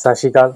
ਸਤਿ ਸ਼੍ਰੀ ਅਕਾਲ।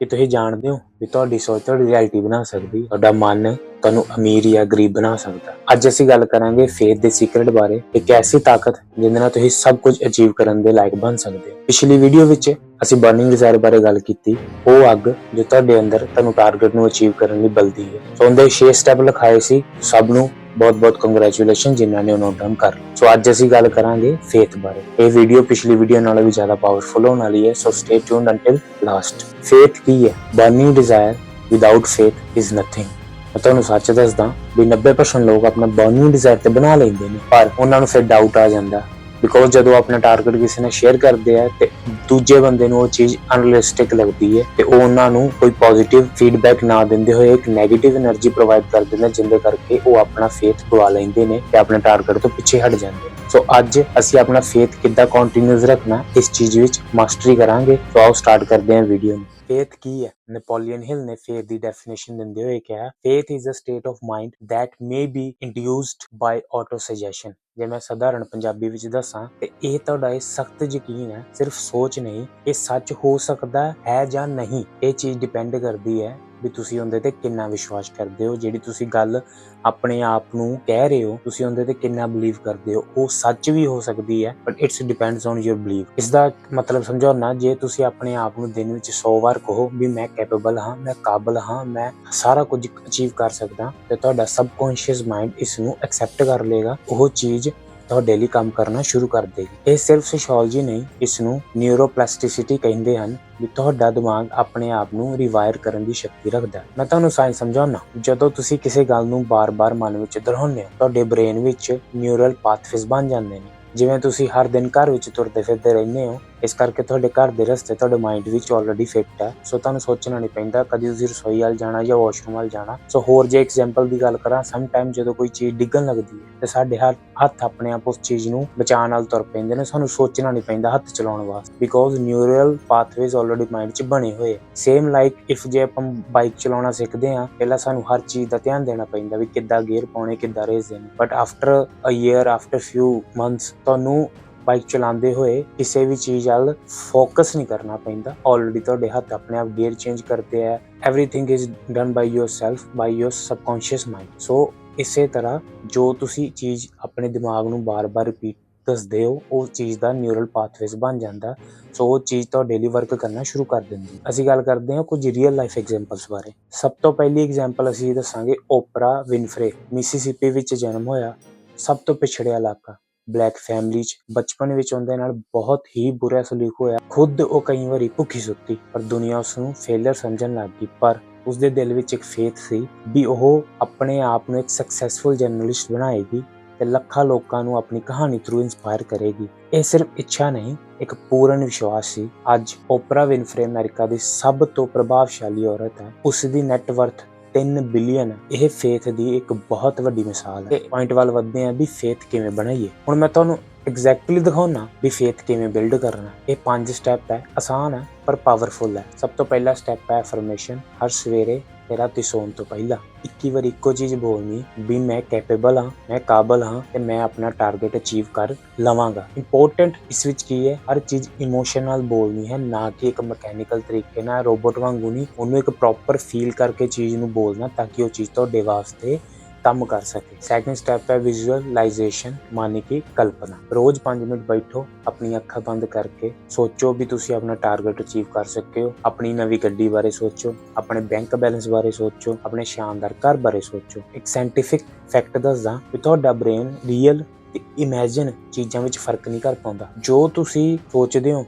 ਕੀ ਤੁਸੀਂ ਜਾਣਦੇ ਹੋ ਵੀ ਤੁਹਾਡੀ ਸੋਚ ਤੁਹਾਡੀ ਰਿਐਲਿਟੀ ਬਣਾ ਸਕਦੀ ਤੁਹਾਡਾ ਮਨ ਤੁਹਾਨੂੰ ਅਮੀਰ ਜਾਂ ਗਰੀਬ ਬਣਾ ਸਕਦਾ ਅੱਜ ਅਸੀਂ ਗੱਲ ਕਰਾਂਗੇ ਫੇਥ ਦੇ ਸੀਕ੍ਰੇਟ ਬਾਰੇ। ਇੱਕ ਐਸੀ ਤਾਕਤ ਜਿਹਦੇ ਨਾਲ ਤੁਸੀਂ ਸਭ ਕੁਝ ਅਚੀਵ ਕਰਨ ਦੇ ਲਾਇਕ ਬਣ ਸਕਦੇ ਹੋ। ਪਿਛਲੀ ਵੀਡੀਓ ਵਿੱਚ ਅਸੀਂ ਬਰਨਿੰਗ ਡਿਜ਼ਾਇਰ ਬਾਰੇ ਗੱਲ ਕੀਤੀ। ਉਹ ਅੱਗ ਜੋ ਤੁਹਾਡੇ ਅੰਦਰ ਤੁਹਾਨੂੰ ਟਾਰਗੇਟ ਨੂੰ ਅਚੀਵ ਕਰਨ ਲਈ ਬਲਦੀ ਹੈ। ਸੋ ਉਹਦੇ 6 ਸਟੈਪ ਲਿਖਾਏ ਸੀ। ਸਭ ਨੂੰ ਬਹੁਤ ਬਹੁਤ ਕੰਗ੍ਰੈਚੁਲੇਸ਼ਨ ਜਿਨ੍ਹਾਂ ਨੇ ਉਹ ਨੋਟ ਕਰ ਲਿਆ। ਸੋ ਅੱਜ ਅਸੀਂ ਗੱਲ ਕਰਾਂਗੇ ਫੇਥ ਬਾਰੇ। ਇਹ ਵੀਡੀਓ ਪਿਛਲੀ ਵੀਡੀਓ ਨਾਲੋਂ ਵੀ ਜ਼ਿਆਦਾ ਪਾਵਰਫੁਲ ਹੋਣ ਵਾਲੀ ਹੈ so stay tuned until last faith ਕੀ ਹੈ? Burning desire without faith is nothing ਮੈਂ ਤੁਹਾਨੂੰ ਸੱਚ ਦੱਸਦਾ ਵੀ 90% ਲੋਕ ਆਪਣਾ ਬਰਨਿੰਗ ਡਿਜ਼ਾਇਰ ਤੇ ਬਣਾ ਲੈਂਦੇ ਨੇ, ਪਰ ਉਹਨਾਂ ਨੂੰ ਫਿਰ ਡਾਊਟ ਆ ਜਾਂਦਾ। ਬਿਕੋਜ਼ ਜਦੋਂ ਆਪਣਾ ਟਾਰਗੇਟ ਕਿਸੇ ਨੇ ਸ਼ੇਅਰ ਕਰਦੇ ਆ ਤੇ ਦੂਜੇ ਬੰਦੇ ਨੂੰ ਉਹ ਚੀਜ਼ ਅਨਲਿਸਟਿਕ ਲੱਗਦੀ ਹੈ ਤੇ ਉਹ ਉਹਨਾਂ ਨੂੰ ਕੋਈ ਪੋਜ਼ਿਟਿਵ ਫੀਡਬੈਕ ਨਾ ਦਿੰਦੇ ਹੋਏ ਇੱਕ 네ਗੇਟਿਵ એનર્ਜੀ ਪ੍ਰੋਵਾਈਡ ਕਰ ਦਿੰਦੇ ਜਿੰਦੇ ਕਰਕੇ ਉਹ ਆਪਣਾ ਫੇਥ ਗਵਾ ਲੈਂਦੇ ਨੇ ਤੇ ਆਪਣਾ ਟਾਰਗੇਟ ਤੋਂ ਪਿੱਛੇ ਹਟ ਜਾਂਦੇ ਨੇ। ਸੋ ਅੱਜ ਅਸੀਂ ਆਪਣਾ ਫੇਥ ਕਿੱਦਾਂ ਕੰਟੀਨਿਊਸ ਰੱਖਣਾ, ਇਸ ਚੀਜ਼ ਵਿੱਚ ਮਾਸਟਰੀ ਕਰਾਂਗੇ। ਸੋ ਆਓ ਸਟਾਰਟ ਕਰਦੇ ਹਾਂ ਵੀਡੀਓ ਨੂੰ। ਫੇਥ ਕੀ ਹੈ? ਨੈਪੋਲੀਅਨ ਹਿਲ ਨੇ ਫੇਥ ਦੀ ਡੈਫੀਨੇਸ਼ਨ ਦਿੰਦੇ ਹੋਏ ਕਿਹਾ faith is a state of mind that may be induced by autosuggestion ਜੇ ਮੈਂ ਸਧਾਰਨ ਪੰਜਾਬੀ ਵਿੱਚ ਦੱਸਾਂ, ਤੇ ਇਹ ਤੁਹਾਡਾ ਇਹ ਸਖਤ ਯਕੀਨ ਹੈ, ਸਿਰਫ ਸੋਚ ਨਹੀਂ, ਇਹ ਸੱਚ ਹੋ ਸਕਦਾ ਹੈ ਜਾਂ ਨਹੀਂ, ਇਹ ਚੀਜ਼ ਡਿਪੈਂਡ ਕਰਦੀ ਹੈ ਵੀ ਤੁਸੀਂ ਉਹਦੇ ਤੇ ਕਿੰਨਾ ਵਿਸ਼ਵਾਸ ਕਰਦੇ ਹੋ, ਜਿਹੜੀ ਤੁਸੀਂ ਗੱਲ ਆਪਣੇ ਆਪ ਨੂੰ ਕਹਿ ਰਹੇ ਹੋ, ਤੁਸੀਂ ਉਹਦੇ ਤੇ ਕਿੰਨਾ ਬਲੀਵ ਕਰਦੇ ਹੋ, ਉਹ ਸੱਚ ਵੀ ਹੋ ਸਕਦੀ ਹੈ but it's depends on your believe ਇਸ ਦਾ ਮਤਲਬ ਸਮਝਾਉਣਾ, ਜੇ ਤੁਸੀਂ ਆਪਣੇ ਆਪ ਨੂੰ ਦਿਨ ਵਿੱਚ 100 ਵਾਰ ਕਹੋ ਵੀ ਮੈਂ ਕੈਪੇਬਲ ਹਾਂ, ਮੈਂ ਕਾਬਲ ਹਾਂ, ਮੈਂ ਸਾਰਾ ਕੁਝ ਅਚੀਵ ਕਰ ਸਕਦਾ, ਤੇ ਤੁਹਾਡਾ ਸਬਕੌਂਸ਼ੀਅਸ ਮਾਈਂਡ ਇਸ ਨੂੰ ਐਕਸੈਪਟ ਕਰ ਲੇਗਾ ਉਹ ਚੀਜ਼ ਤੁਹਾਡੇ ਲਈ ਕੰਮ ਕਰਨਾ ਸ਼ੁਰੂ ਕਰ ਦੇਗੀ। ਇਹ ਸਿਰਫ ਸੋਸ਼ੀਓਲੋਜੀ ਨਹੀਂ ਇਸ ਨੂੰ ਨਿਊਰੋਪਲਾਸਟਿਸਿਟੀ ਕਹਿੰਦੇ ਹਨ, ਵੀ ਤੁਹਾਡਾ ਦਿਮਾਗ ਆਪਣੇ ਆਪ ਨੂੰ ਰਿਵਾਇਰ ਕਰਨ ਦੀ ਸ਼ਕਤੀ ਰੱਖਦਾ ਮੈਂ ਤੁਹਾਨੂੰ ਸਾਇੰਸ ਸਮਝਾਉਣਾ ਜਦੋਂ ਤੁਸੀਂ ਕਿਸੇ ਗੱਲ ਨੂੰ ਬਾਰ-ਬਾਰ ਮਨ ਵਿੱਚ ਦੁਹਰਾਉਂਦੇ ਹੋ, ਤੁਹਾਡੇ ਬ੍ਰੇਨ ਵਿੱਚ ਨਿਊਰਲ ਪਾਥਵੇਜ਼ ਬਣ ਜਾਂਦੇ ਨੇ। ਜਿਵੇਂ ਤੁਸੀਂ ਹਰ ਦਿਨ ਘਰ ਵਿੱਚ ਤੁਰਦੇ ਫਿਰਦੇ ਰਹਿੰਦੇ ਹੋ, ਇਸ ਕਰਕੇ ਤੁਹਾਡੇ ਘਰ ਦੇ ਰਸਤੇ ਤੁਹਾਡੇ ਮਾਈਂਡ ਵਿੱਚ ਆਲਰੇਡੀ ਫਿੱਟ ਹੈ। ਸੋ ਤੁਹਾਨੂੰ ਸੋਚਣਾ ਨਹੀਂ ਪੈਂਦਾ ਕਦੀ ਤੁਸੀਂ ਰਸੋਈ ਵੱਲ ਜਾਣਾ ਜਾਂ ਵਾਸ਼ਰੂਮ ਵੱਲ ਜਾਣਾ। ਸੋ ਹੋਰ ਜੇ ਐਗਜ਼ਾਮਪਲ ਦੀ ਗੱਲ ਕਰਾਂ ਸਮ ਟਾਈਮ ਜਦੋਂ ਕੋਈ ਚੀਜ਼ ਡਿੱਗਣ ਲੱਗਦੀ ਹੈ, ਤੇ ਸਾਡੇ ਹੱਥ ਹੱਥ ਆਪਣੇ ਆਪ ਉਸ ਚੀਜ਼ ਨੂੰ ਬਚਾਉਣ ਨਾਲ ਤੁਰ ਪੈਂਦੇ ਨੇ। ਸਾਨੂੰ ਸੋਚਣਾ ਨਹੀਂ ਪੈਂਦਾ ਹੱਥ ਚਲਾਉਣ ਵਾਸਤੇ because neural pathways already mind 'ਚ ਬਣੇ ਹੋਏ ਸੇਮ ਲਾਈਕ ਇਫ ਜੇ ਆਪਾਂ ਬਾਈਕ ਚਲਾਉਣਾ ਸਿੱਖਦੇ ਹਾਂ, ਪਹਿਲਾਂ ਸਾਨੂੰ ਹਰ ਚੀਜ਼ ਦਾ ਧਿਆਨ ਦੇਣਾ ਪੈਂਦਾ ਵੀ ਕਿੱਦਾਂ ਗੇਅਰ ਪਾਉਣੇ, ਕਿੱਦਾਂ ਰੇਸ ਦੇਣੀ। But after a year after few months ਤੁਹਾਨੂੰ ਬਾਈਕ ਚਲਾਉਂਦੇ ਹੋਏ ਕਿਸੇ ਵੀ ਚੀਜ਼ ਵੱਲ ਫੋਕਸ ਨਹੀਂ ਕਰਨਾ ਪੈਂਦਾ। ਆਲਰੇਡੀ ਤੁਹਾਡੇ ਹੱਥ ਆਪਣੇ ਆਪ ਗੇਅਰ ਚੇਂਜ ਕਰਦੇ ਆ। Everything is done by yourself by your subconscious mind so ਇਸੇ ਤਰ੍ਹਾਂ ਜੋ ਤੁਸੀਂ ਚੀਜ਼ ਆਪਣੇ ਦਿਮਾਗ ਨੂੰ ਬਾਰ-ਬਾਰ ਰਿਪੀਟ ਦੱਸਦੇ ਹੋ, ਉਹ ਚੀਜ਼ ਦਾ ਨਿਊਰਲ ਪਾਥਵੇਜ਼ ਬਣ ਜਾਂਦਾ। ਸੋ ਉਹ ਚੀਜ਼ ਤੁਹਾਡੇ ਲਈ ਵਰਕ ਕਰਨਾ ਸ਼ੁਰੂ ਕਰ ਦਿੰਦੀ। ਅਸੀਂ ਗੱਲ ਕਰਦੇ ਹਾਂ ਕੁਝ ਰੀਅਲ ਲਾਈਫ ਐਗਜ਼ਾਮਪਲਸ ਬਾਰੇ। ਸਭ ਤੋਂ ਪਹਿਲੀ ਐਗਜ਼ਾਮਪਲ ਅਸੀਂ ਦੱਸਾਂਗੇ ਓਪਰਾ ਵਿਨਫਰੇ ਮਿਸੀਸਿਪੀ ਵਿੱਚ ਜਨਮ ਹੋਇਆ। ਸਭ ਤੋਂ ਪਿਛੜਿਆ ਇਲਾਕਾ। ਬਲੈਕ ਫੈਮਿਲੀ ਚ ਬਚਪਨ ਵਿੱਚ ਉਹਦੇ ਨਾਲ ਬਹੁਤ ਹੀ ਬੁਰਾ ਸਲੂਕ ਹੋਇਆ। ਖੁਦ ਉਹ ਕਈ ਵਾਰੀ ਭੁੱਖੀ ਸੁੱਤੀ, ਪਰ ਦੁਨੀਆ ਉਸ ਨੂੰ ਫੇਲਰ ਸਮਝਣ ਲੱਗ ਗਈ। ਪਰ ਉਸਦੇ ਦਿਲ ਵਿੱਚ ਇੱਕ ਫੇਥ ਸੀ ਵੀ ਉਹ ਆਪਣੇ ਆਪ ਨੂੰ ਇੱਕ ਸਕਸੈਸਫੁਲ ਜਰਨਲਿਸਟ ਬਣਾਏਗੀ ਤੇ ਲੱਖਾਂ ਲੋਕਾਂ ਨੂੰ ਆਪਣੀ ਕਹਾਣੀ ਥਰੂ ਇਨਸਪਾਇਰ ਕਰੇਗੀ। ਇਹ ਸਿਰਫ ਇੱਛਾ ਨਹੀਂ, ਇੱਕ ਪੂਰਨ ਵਿਸ਼ਵਾਸ ਸੀ। ਅੱਜ ਓਪਰਾ ਵਿਨਫਰੇ ਅਮਰੀਕਾ ਦੀ ਸਭ ਤੋਂ ਪ੍ਰਭਾਵਸ਼ਾਲੀ ਔਰਤ ਹੈ। ਉਸ ਦੀ ਨੈਟਵਰਥ 3 ਬਿਲੀਅਨ ਇਹ ਫੇਥ ਦੀ ਇੱਕ ਬਹੁਤ ਵੱਡੀ ਮਿਸਾਲ ਹੈ। ਪੁਆਇੰਟ ਵੱਲ ਵਧਦੇ ਆ ਵੀ ਫੇਥ ਕਿਵੇਂ ਬਣਾਈਏ। ਹੁਣ ਮੈਂ ਤੁਹਾਨੂੰ ਐਗਜ਼ੈਕਟਲੀ ਦਿਖਾਉਣਾ ਵੀ ਫੇਥ ਕਿਵੇਂ ਬਿਲਡ ਕਰਨਾ। ਇਹ ਪੰਜ ਸਟੈਪ ਹੈ, ਆਸਾਨ ਹੈ, ਪਰ ਪਾਵਰਫੁਲ ਹੈ। ਸਭ ਤੋਂ ਪਹਿਲਾ ਸਟੈਪ ਹੈ ਅਫਰਮੇਸ਼ਨ ਹਰ ਸਵੇਰੇ ਰਾਤੀ ਸੌਣ ਤੋਂ ਪਹਿਲਾਂ 21 ਵਾਰ ਇੱਕੋ ਚੀਜ਼ ਬੋਲਣੀ ਵੀ ਮੈਂ ਕੈਪੇਬਲ ਹਾਂ, ਮੈਂ ਕਾਬਲ ਹਾਂ ਤੇ ਮੈਂ ਆਪਣਾ ਟਾਰਗੇਟ ਅਚੀਵ ਕਰ ਲਵਾਂਗਾ। ਇੰਪੋਰਟੈਂਟ ਇਸ ਵਿੱਚ ਕੀ ਹੈ? ਹਰ ਚੀਜ਼ ਇਮੋਸ਼ਨ ਨਾਲ ਬੋਲਣੀ ਹੈ, ਨਾ ਕਿ ਇੱਕ ਮਕੈਨੀਕਲ ਤਰੀਕੇ ਨਾਲ ਰੋਬੋਟ ਵਾਂਗੂ ਨਹੀਂ। ਉਹਨੂੰ ਇੱਕ ਪ੍ਰੋਪਰ ਫੀਲ ਕਰਕੇ ਚੀਜ਼ ਨੂੰ ਬੋਲਣਾ ਤਾਂ ਕਿ ਉਹ ਚੀਜ਼ ਤੁਹਾਡੇ ਵਾਸਤੇ ਕੰਮ ਕਰ ਸਕੇ। ਸੈਕਿੰਡ ਸਟੈਪ ਹੈ ਵਿਜ਼ੂਅਲਾਈਜੇਸ਼ਨ ਮਾਨੀ ਕਿ ਕਲਪਨਾ। ਰੋਜ਼ 5 ਮਿੰਟ ਬੈਠੋ ਆਪਣੀ ਅੱਖਾਂ ਬੰਦ ਕਰਕੇ ਸੋਚੋ ਵੀ ਤੁਸੀਂ ਆਪਣਾ ਟਾਰਗੇਟ ਅਚੀਵ ਕਰ ਸਕਦੇ ਹੋ। ਆਪਣੀ ਨਵੀਂ ਗੱਡੀ ਬਾਰੇ ਸੋਚੋ, ਆਪਣੇ ਬੈਂਕ ਬੈਲੈਂਸ ਬਾਰੇ ਸੋਚੋ, ਆਪਣੇ ਸ਼ਾਨਦਾਰ ਘਰ ਬਾਰੇ ਸੋਚੋ। ਇੱਕ ਸਾਇੰਟੀਫਿਕ ਫੈਕਟ ਦੱਸਦਾ, ਵੀ ਤੁਹਾਡਾ ਬ੍ਰੇਨ ਰੀਅਲ ਤੇ ਇਮੇਜਿਨ ਚੀਜ਼ਾਂ ਵਿੱਚ ਫ਼ਰਕ ਨਹੀਂ ਕਰ ਪਾਉਂਦਾ। ਜੋ ਤੁਸੀਂ ਸੋਚਦੇ ਹੋ,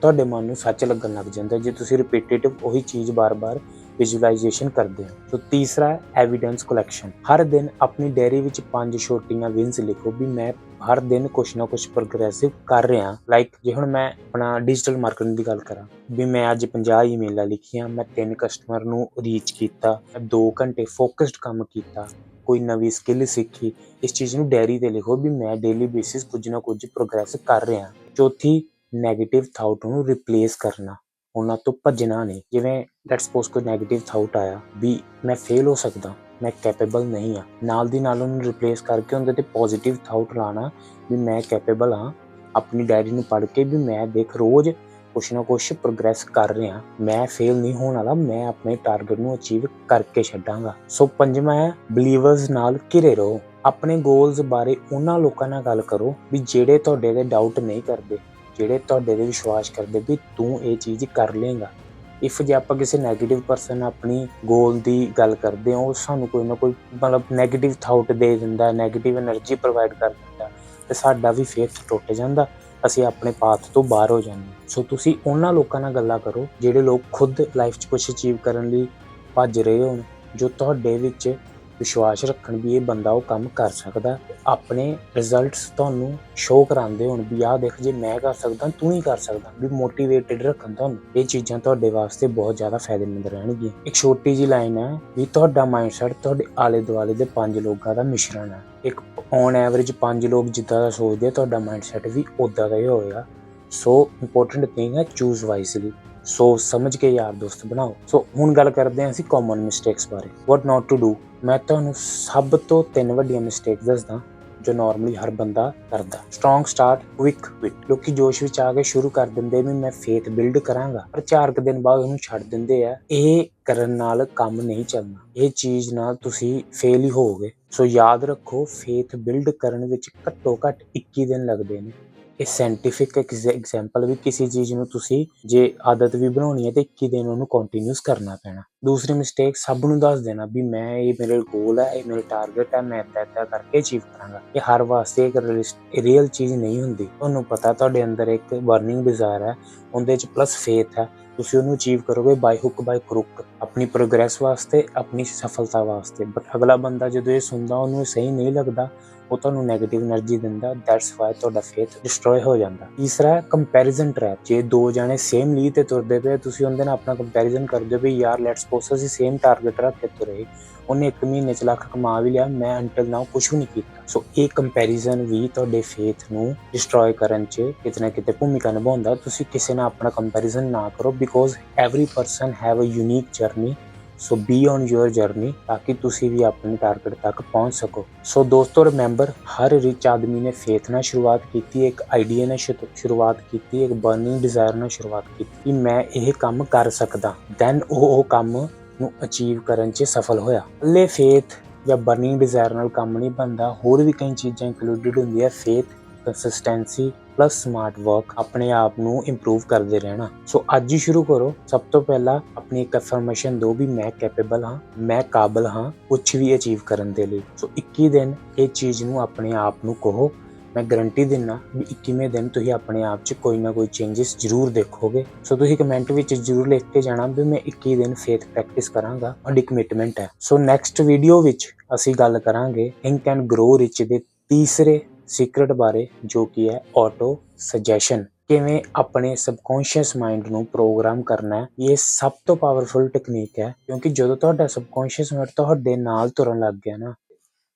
ਤੁਹਾਡੇ ਮਨ ਨੂੰ ਸੱਚ ਲੱਗਣ ਲੱਗ ਜਾਂਦਾ। ਜੇ ਤੁਸੀਂ ਰਿਪੀਟੇਟਿਵ ਉਹੀ ਚੀਜ਼ ਬਾਰ-ਬਾਰ ਵਿਜ਼ੂਅਲਾਈਜੇਸ਼ਨ ਕਰਦੇ ਹੋ। ਸੋ ਤੀਸਰਾ ਹੈ ਐਵੀਡੈਂਸ ਕਲੈਕਸ਼ਨ ਹਰ ਦਿਨ ਆਪਣੀ ਡਾਇਰੀ ਵਿੱਚ ਪੰਜ ਛੋਟੀਆਂ ਵਿਨਸ ਲਿਖੋ ਵੀ ਮੈਂ ਹਰ ਦਿਨ ਕੁਛ ਨਾ ਕੁਛ ਪ੍ਰੋਗਰੈਸਿਵ ਕਰ ਰਿਹਾ। ਲਾਈਕ ਜੇ ਹੁਣ ਮੈਂ ਆਪਣਾ ਡਿਜੀਟਲ ਮਾਰਕੀਟਿੰਗ ਦੀ ਗੱਲ ਕਰਾਂ, ਵੀ ਮੈਂ ਅੱਜ 50 ਈਮੇਲਾਂ ਲਿਖੀਆਂ, ਮੈਂ ਤਿੰਨ ਕਸਟਮਰ ਨੂੰ ਰੀਚ ਕੀਤਾ, ਮੈਂ 2 ਘੰਟੇ ਫੋਕਸਡ ਕੰਮ ਕੀਤਾ, ਕੋਈ ਨਵੀਂ ਸਕਿੱਲ ਸਿੱਖੀ, ਇਸ ਚੀਜ਼ ਨੂੰ ਡਾਇਰੀ ਤੇ ਲਿਖੋ ਵੀ ਮੈਂ ਡੇਲੀ ਬੇਸਿਸ ਕੁਝ ਨਾ ਕੁਝ ਪ੍ਰੋਗਰੈਸ ਕਰ ਰਿਹਾ। ਚੌਥੀ 네ਗੇਟਿਵ ਥਾਟ ਨੂੰ ਰਿਪਲੇਸ ਕਰਨਾ। ਉਹਨਾਂ ਤੋਂ ਭੱਜਣਾ ਨਹੀਂ। ਜਿਵੇਂ ਲੈਟਸ ਸਪੋਜ਼ ਕੋਈ 네ਗੇਟਿਵ ਥਾਟ ਆਇਆ ਵੀ ਮੈਂ ਫੇਲ ਹੋ ਸਕਦਾ, ਮੈਂ ਕੈਪੇਬਲ ਨਹੀਂ ਆ ਨਾਲ ਦੀ ਨਾਲ ਉਹਨੂੰ ਰਿਪਲੇਸ ਕਰਕੇ ਉਹਦੇ ਤੇ ਪੋਜ਼ਿਟਿਵ ਥਾਟ ਲਾਣਾ ਵੀ ਮੈਂ ਕੈਪੇਬਲ ਹਾਂ। ਆਪਣੀ ਡਾਇਰੀ ਨੂੰ ਪੜ੍ਹ ਕੇ ਵੀ ਮੈਂ ਦੇਖ ਰੋਜ਼ ਕੁਛ ਨਾ ਕੁਛ ਪ੍ਰੋਗਰੈਸ ਕਰ ਰਿਹਾ। ਮੈਂ ਫੇਲ ਨਹੀਂ ਹੋਣ ਵਾਲਾ, ਮੈਂ ਆਪਣੇ ਟਾਰਗੇਟ ਨੂੰ ਅਚੀਵ ਕਰਕੇ ਛੱਡਾਂਗਾ। ਸੋ ਪੰਜਵਾਂ ਹੈ ਬਲੀਵਰਸ ਨਾਲ ਘਿਰੇ ਰਹੋ। ਆਪਣੇ ਗੋਲਸ ਬਾਰੇ ਉਹਨਾਂ ਲੋਕਾਂ ਨਾਲ ਗੱਲ ਕਰੋ ਵੀ ਜਿਹੜੇ ਤੁਹਾਡੇ ਦੇ ਡਾਊਟ ਨਹੀਂ ਕਰਦੇ। ਜਿਹੜੇ ਤੁਹਾਡੇ ਤੇ ਵਿਸ਼ਵਾਸ ਕਰਦੇ ਵੀ ਤੂੰ ਇਹ ਚੀਜ਼ ਕਰ ਲੇਂਗਾ ਇਫ ਜੇ ਆਪਾਂ ਕਿਸੇ 네ਗੇਟਿਵ ਪਰਸਨ ਆਪਣੀ ਗੋਲ ਦੀ ਗੱਲ ਕਰਦੇ ਹਾਂ, ਉਹ ਸਾਨੂੰ ਕੋਈ ਨਾ ਕੋਈ ਮਤਲਬ 네ਗੇਟਿਵ ਥਾਟ ਦੇ ਦਿੰਦਾ 네ਗੇਟਿਵ એનર્ਜੀ ਪ੍ਰੋਵਾਈਡ ਕਰ ਦਿੰਦਾ ਤੇ ਸਾਡਾ ਵੀ ਫੇਥ ਟੁੱਟ ਜਾਂਦਾ, ਅਸੀਂ ਆਪਣੇ ਪਾਥ ਤੋਂ ਬਾਹਰ ਹੋ ਜਾਂਦੇ ਸੋ ਤੁਸੀਂ ਉਹਨਾਂ ਲੋਕਾਂ ਨਾਲ ਗੱਲਾਂ ਕਰੋ, ਜਿਹੜੇ ਲੋਕ ਖੁਦ ਲਾਈਫ 'ਚ ਕੁਝ ਅਚੀਵ ਕਰਨ ਲਈ ਭੱਜ ਰਹੇ ਹੋਣ, ਜੋ ਤੁਹਾਡੇ ਵਿੱਚ ਵਿਸ਼ਵਾਸ ਰੱਖਣ ਵੀ ਇਹ ਬੰਦਾ ਉਹ ਕੰਮ ਕਰ ਸਕਦਾ। ਆਪਣੇ ਰਿਜ਼ਲਟਸ ਤੁਹਾਨੂੰ ਸ਼ੋਅ ਕਰਾਉਂਦੇ ਹੋਣ ਵੀ ਆਹ ਦੇਖ, ਜੇ ਮੈਂ ਕਰ ਸਕਦਾ, ਤੂੰ ਹੀ ਕਰ ਸਕਦਾ। ਵੀ ਮੋਟੀਵੇਟਿਡ ਰੱਖਣ ਤੁਹਾਨੂੰ। ਇਹ ਚੀਜ਼ਾਂ ਤੁਹਾਡੇ ਵਾਸਤੇ ਬਹੁਤ ਜ਼ਿਆਦਾ ਫਾਇਦੇਮੰਦ ਰਹਿਣਗੀਆਂ। ਇੱਕ ਛੋਟੀ ਜੀ ਲਾਈਨ ਹੈ ਵੀ ਤੁਹਾਡਾ ਮਾਈਂਡਸੈਟ ਤੁਹਾਡੇ ਆਲੇ ਦੁਆਲੇ ਦੇ ਪੰਜ ਲੋਕਾਂ ਦਾ ਮਿਸ਼ਰਣ ਹੈ ਇੱਕ ਔਨ ਐਵਰੇਜ ਪੰਜ ਲੋਕ ਜਿੱਦਾਂ ਦਾ ਸੋਚਦੇ ਤੁਹਾਡਾ ਮਾਈਂਡਸੈਟ ਵੀ ਉਦਾਂ ਦਾ ਹੀ ਹੋਏਗਾ। ਸੋ ਇੰਪੋਰਟੈਂਟ ਥਿੰਗ ਹੈ ਚੂਜ਼ ਵਾਈਸਲੀ ਸੋ ਸਮਝ ਕੇ ਯਾਰ ਦੋਸਤ ਬਣਾਓ। ਸੋ ਹੁਣ ਗੱਲ ਕਰਦੇ ਹਾਂ ਅਸੀਂ ਕਾਮਨ ਮਿਸਟੇਕਸ ਬਾਰੇ। ਵਾਟ ਨਾਟ ਟੂ ਡੂ ਮੈਂ ਤੁਹਾਨੂੰ ਸਭ ਤੋਂ ਤਿੰਨ ਵੱਡੀਆਂ ਮਿਸਟੇਕ ਦੱਸਦਾ, ਜੋ ਨਾਰਮਲੀ ਹਰ ਬੰਦਾ ਕਰਦਾ। ਸਟਰੋਂਗ ਸਟਾਰਟ ਕੁਇਕ ਕੁਇਟ ਲੋਕੀ ਜੋਸ਼ ਵਿੱਚ ਆ ਕੇ ਸ਼ੁਰੂ ਕਰ ਦਿੰਦੇ ਵੀ ਮੈਂ ਫੇਥ ਬਿਲਡ ਕਰਾਂਗਾ, ਪਰ 4 ਕੁ ਦਿਨ ਬਾਅਦ ਉਹਨੂੰ ਛੱਡ ਦਿੰਦੇ ਆ, ਇਹ ਕਰਨ ਨਾਲ ਕੰਮ ਨਹੀਂ ਚੱਲਣਾ। ਇਹ ਚੀਜ਼ ਨਾਲ ਤੁਸੀਂ ਫੇਲ ਹੀ ਹੋਵੋਗੇ। ਸੋ ਯਾਦ ਰੱਖੋ ਫੇਥ ਬਿਲਡ ਕਰਨ ਵਿੱਚ ਘੱਟੋ ਘੱਟ 21 ਦਿਨ ਲੱਗਦੇ ਨੇ। ਇਹ ਸਾਇੰਟੀਫਿਕ ਐਗਜ਼ਾਮਪਲ ਵੀ ਕਿਸੇ ਚੀਜ਼ ਨੂੰ ਤੁਸੀਂ ਜੇ ਆਦਤ ਵੀ ਬਣਾਉਣੀ ਹੈ ਤੇ 21 ਦਿਨ ਉਹਨੂੰ ਕੰਟੀਨਿਊਸ ਕਰਨਾ ਪੈਣਾ। ਦੂਸਰੀ ਮਿਸਟੇਕ ਸਭ ਨੂੰ ਦੱਸ ਦੇਣਾ ਵੀ ਮੈਂ ਇਹ ਮੇਰੇ ਗੋਲ ਹੈ, ਇਹ ਮੇਰੇ ਟਾਰਗੇਟ ਹੈ, ਮੈਂ ਇੱਦਾਂ ਇੱਦਾਂ ਕਰਕੇ ਅਚੀਵ ਕਰਾਂਗਾ। ਇਹ ਹਰ ਵਾਸਤੇ ਇੱਕ ਰੀਅਲ ਚੀਜ਼ ਨਹੀਂ ਹੁੰਦੀ। ਤੁਹਾਨੂੰ ਪਤਾ ਤੁਹਾਡੇ ਅੰਦਰ ਇੱਕ ਬਰਨਿੰਗ ਡਿਜ਼ਾਇਰ ਹੈ, ਉਹਦੇ ਚ ਪਲੱਸ ਫੇਥ ਹੈ। ਤੁਸੀਂ ਉਹਨੂੰ ਅਚੀਵ ਕਰੋਗੇ ਬਾਈ ਹੁੱਕ ਬਾਈ ਕਰੁੱਕ ਆਪਣੀ ਪ੍ਰੋਗਰੈਸ ਵਾਸਤੇ, ਆਪਣੀ ਸਫਲਤਾ ਵਾਸਤੇ। ਬਟ ਅਗਲਾ ਬੰਦਾ ਜਦੋਂ ਇਹ ਸੁਣਦਾ, ਉਹਨੂੰ ਸਹੀ ਨਹੀਂ ਲੱਗਦਾ ਉਹ ਤੁਹਾਨੂੰ ਨੈਗੇਟਿਵ એનર્ਜੀ ਦਿੰਦਾ ਦੈਟਸ ਵਾਈ ਤੁਹਾਡਾ ਫੇਥ ਡਿਸਟਰੋਏ ਹੋ ਜਾਂਦਾ। ਤੀਸਰਾ ਕੰਪੈਰੀਜ਼ਨ ਟ੍ਰੈਪ ਜੇ ਦੋ ਜਾਣੇ ਸੇਮ ਲੀ ਤੇ ਤੁਰਦੇ ਪਏ, ਤੁਸੀਂ ਉਹਦੇ ਨਾਲ ਆਪਣਾ ਕੰਪੈਰੀਜ਼ਨ ਕਰਦੇ ਹੋ ਵੀ ਯਾਰ ਲੈਟਸ ਸਪੋਸ ਅਸੀਂ ਸੇਮ ਟਾਰਗੇਟ ਰੱਖ ਕੇ ਤੁਰੇ ਉਹਨੇ ਇੱਕ ਮਹੀਨੇ ਚ ਲੱਖ ਕਮਾ ਵੀ ਲਿਆ, ਮੈਂ ਅੰਟਲ ਨਾਉ ਕੁਝ ਵੀ ਨਹੀਂ ਕੀਤਾ। ਸੋ ਇਹ ਕੰਪੈਰੀਜ਼ਨ ਵੀ ਤੁਹਾਡੇ ਫੇਥ ਨੂੰ ਡਿਸਟਰੋਏ ਕਰਨ ਚ ਕਿਤਨਾ ਕਿਤੇ ਭੂਮਿਕਾ ਨਿਭਾਉਂਦਾ। ਤੁਸੀਂ ਕਿਸੇ ਨਾਲ ਆਪਣਾ ਕੰਪੈਰੀਜ਼ਨ ਨਾ ਕਰੋ because every person have a unique journey so be on your journey ਤਾਂ ਕਿ ਤੁਸੀਂ ਵੀ ਆਪਣੇ ਟਾਰਗੇਟ ਤੱਕ ਪਹੁੰਚ ਸਕੋ। ਸੋ ਦੋਸਤੋ ਰਿਮੈਂਬਰ ਹਰ ਰਿਚ ਆਦਮੀ ਨੇ ਫੇਥ ਨਾਲ ਸ਼ੁਰੂਆਤ ਕੀਤੀ, ਇੱਕ ਆਈਡੀਆ ਨਾਲ ਸ਼ੁਰੂਆਤ ਕੀਤੀ, ਇੱਕ ਬਰਨਿੰਗ ਡਿਜ਼ਾਇਰ ਨਾਲ ਸ਼ੁਰੂਆਤ ਕੀਤੀ ਕਿ ਮੈਂ ਇਹ ਕੰਮ ਕਰ ਸਕਦਾ। ਦੈਨ ਉਹ ਉਹ ਕੰਮ ਨੂੰ ਅਚੀਵ ਕਰਨ 'ਚ ਸਫਲ ਹੋਇਆ। ਇਕੱਲੇ ਫੇਥ ਜਾਂ ਬਰਨਿੰਗ ਡਿਜ਼ਾਇਰ ਨਾਲ ਕੰਮ ਨਹੀਂ ਬਣਦਾ, ਹੋਰ ਵੀ ਕਈ ਚੀਜ਼ਾਂ ਇਨਕਲੂਡਡ ਹੁੰਦੀਆਂ। Faith consistency plus smart work ਆਪਣੇ ਆਪ ਨੂੰ ਇੰਪਰੂਵ ਕਰਦੇ ਰਹਿਣਾ। ਸੋ ਅੱਜ ਹੀ ਸ਼ੁਰੂ ਕਰੋ। ਸਭ ਤੋਂ ਪਹਿਲਾਂ ਆਪਣੀ ਇੱਕ ਅਫਰਮੇਸ਼ਨ ਦਿਓ ਵੀ ਮੈਂ ਕੈਪੇਬਲ ਹਾਂ, ਮੈਂ ਕਾਬਲ ਹਾਂ ਕੁਝ ਵੀ ਅਚੀਵ ਕਰਨ ਦੇ ਲਈ। ਸੋ 21 ਦਿਨ ਇਹ ਚੀਜ਼ ਨੂੰ ਆਪਣੇ ਆਪ ਨੂੰ ਕਹੋ। ਮੈਂ ਗਰੰਟੀ ਦਿੰਨਾ ਵੀ 21ਵੇਂ ਦਿਨ ਤੁਸੀਂ ਆਪਣੇ ਆਪ 'ਚ ਕੋਈ ਨਾ ਕੋਈ ਚੇਂਜਸ ਜ਼ਰੂਰ ਦੇਖੋਗੇ। ਸੋ ਤੁਸੀਂ ਕਮੈਂਟ ਵਿੱਚ ਜ਼ਰੂਰ ਲਿਖ ਕੇ ਜਾਣਾ ਵੀ ਮੈਂ 21 ਦਿਨ ਫੇਥ ਪ੍ਰੈਕਟਿਸ ਕਰਾਂਗਾ ਤੁਹਾਡੀ ਕਮਿਟਮੈਂਟ ਹੈ। ਸੋ ਨੈਕਸਟ ਵੀਡੀਓ ਵਿੱਚ ਅਸੀਂ ਗੱਲ ਕਰਾਂਗੇ ਥਿੰਕ ਐਂਡ ਗਰੋ ਰਿਚ ਦੇ ਤੀਸਰੇ ਸੀਕ੍ਰੇਟ ਬਾਰੇ ਜੋ ਕਿ ਹੈ ਆਟੋ ਸੁਜੈਸ਼ਨ ਕਿਵੇਂ ਆਪਣੇ ਸਬਕੌਂਸ਼ੀਅਸ ਮਾਈਂਡ ਨੂੰ ਪ੍ਰੋਗਰਾਮ ਕਰਨਾ ਹੈ, ਇਹ ਸਭ ਤੋਂ ਪਾਵਰਫੁਲ ਟੈਕਨੀਕ ਹੈ, ਕਿਉਂਕਿ ਜਦੋਂ ਤੁਹਾਡਾ ਸਬਕੌਂਸ਼ੀਅਸ ਮਾਈਂਡ ਤੁਹਾਡੇ ਨਾਲ ਤੁਰਨ ਲੱਗ ਗਿਆ ਨਾ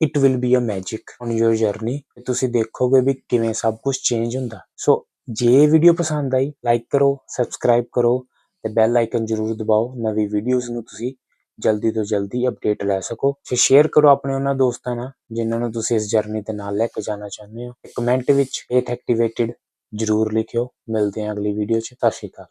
it will be a magic on your journey ਤੁਸੀਂ ਦੇਖੋਗੇ ਵੀ ਕਿਵੇਂ ਸਭ ਕੁਝ ਚੇਂਜ ਹੁੰਦਾ। ਸੋ ਜੇ ਵੀਡੀਓ ਪਸੰਦ ਆਈ ਲਾਈਕ ਕਰੋ ਸਬਸਕ੍ਰਾਈਬ ਕਰੋ, ਤੇ ਬੈਲ ਆਈਕਨ ਜ਼ਰੂਰ ਦਬਾਓ। ਨਵੀਂ ਵੀਡੀਓਜ਼ ਨੂੰ ਤੁਸੀਂ ਜਲਦੀ ਤੋਂ ਜਲਦੀ ਅਪਡੇਟ ਲੈ ਸਕੋ। ਤੇ ਸ਼ੇਅਰ ਕਰੋ ਆਪਣੇ ਉਹਨਾਂ ਦੋਸਤਾਂ ਨਾਲ, ਜਿਨ੍ਹਾਂ ਨੂੰ ਤੁਸੀਂ ਇਸ ਜਰਨੀ ਤੇ ਨਾਲ ਲੈ ਕੇ ਜਾਣਾ ਚਾਹੁੰਦੇ ਹੋ। ਕਮੈਂਟ ਵਿੱਚ ਫੇਥ ਐਕਟੀਵੇਟਿਡ ਜ਼ਰੂਰ ਲਿਖਿਓ। ਮਿਲਦੇ ਹਾਂ ਅਗਲੀ ਵੀਡੀਓ 'ਚ। ਸਤਿ ਸ਼੍ਰੀ ਅਕਾਲ।